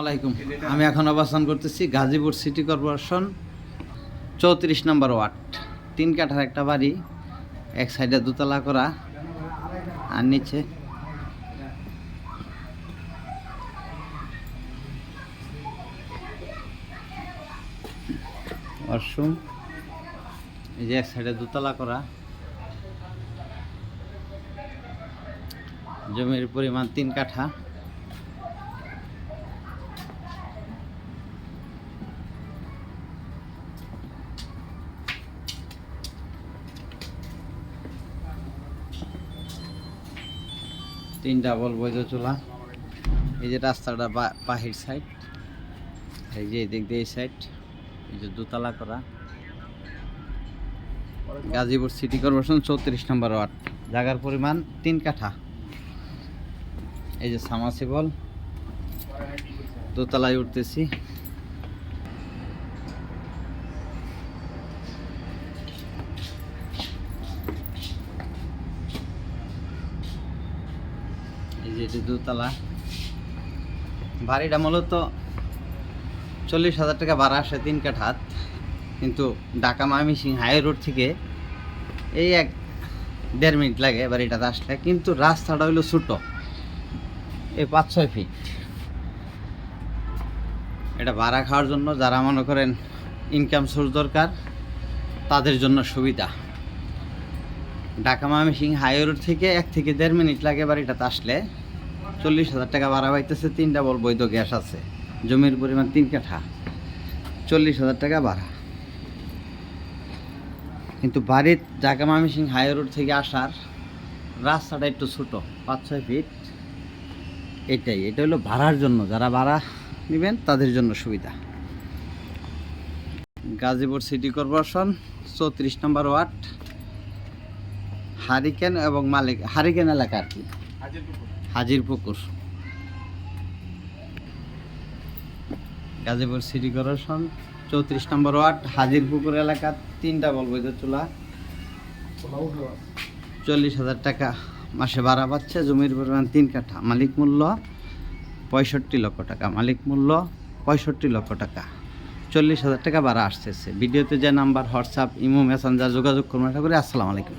আলাইকুম। আমি এখন অবস্থান করতেছি গাজীপুর সিটি কর্পোরেশন, চৌত্রিশ নম্বর ওয়ার্ড। তিন কাঠার একটা বাড়ি, এক সাইডে দোতলা করা, আর নিচে ওয়াশরুম, এই যে এক সাইডে দোতলা করা। জমির পরিমাণ তিন কাঠা। তিন ডাবল বৈধ চুলা। এই যে রাস্তাটা বাহির সাইড এই যে এদিক দিয়ে এই সাইড এই যে দোতলা করা। গাজীপুর সিটি কর্পোরেশন চৌত্রিশ নম্বর ওয়ার্ড। জায়গার পরিমাণ তিন কাঠা। এই যে সামাসিবল দোতলায় উঠতেছি। এই যে এটি দোতলা বাড়িটা মূলত চল্লিশ হাজার টাকা ভাড়া আসে তিন কাঠাত কিন্তু ঢাকা মামিসিং হাই রোড থেকে এই এক দেড় মিনিট লাগে বাড়িটাতে আসলে। কিন্তু রাস্তাটা হইল ছোটো। এই পাঁচ, ছয় ফিট এটা ভাড়া খাওয়ার জন্য যারা মনে করেন ইনকাম সোর্স দরকার, তাদের জন্য সুবিধা। ঢাকা মামিসিং হাই রোড থেকে এক থেকে দেড় মিনিট লাগে বাড়িটাতে আসলে চল্লিশ হাজার টাকা ভাড়া পাইতেছে তিন ডাবল বৈধ গ্যাস আছে। জমির পরিমাণ তিন কাঠা। চল্লিশ হাজার টাকা ভাড়া। কিন্তু বাড়ির ঢাকা মামিসিং হাই রোড থেকে আসার রাস্তাটা একটু ছোটো পাঁচ ছয় ফিট। এটাই, এটা হলো ভাড়ার জন্য। যারা ভাড়া নেবেন, তাদের জন্য সুবিধা। গাজীপুর সিটি কর্পোরেশন, চৌত্রিশ নম্বর ওয়ার্ড। হারিকেন এবং মালিক হারিকেন এলাকা আর কি। হাজির পুকুর গাজীপুর সিটি কর্পোরেশন চৌত্রিশ নম্বর ওয়ার্ড হাজির পুকুর এলাকার তিনটা বলবৈধ চুলা। চল্লিশ হাজার টাকা মাসে ভাড়া পাচ্ছে জমির পরিমাণ তিন কাঠা মালিক মূল্য পঁয়ষট্টি লক্ষ টাকা মালিক মূল্য পঁয়ষট্টি লক্ষ টাকা। চল্লিশ হাজার টাকা ভাড়া আসতেছে। ভিডিওতে যে নাম্বার হোয়াটসঅ্যাপ ইমো মেসেঞ্জার যোগাযোগ করুন। আশা করি আসসালামু আলাইকুম।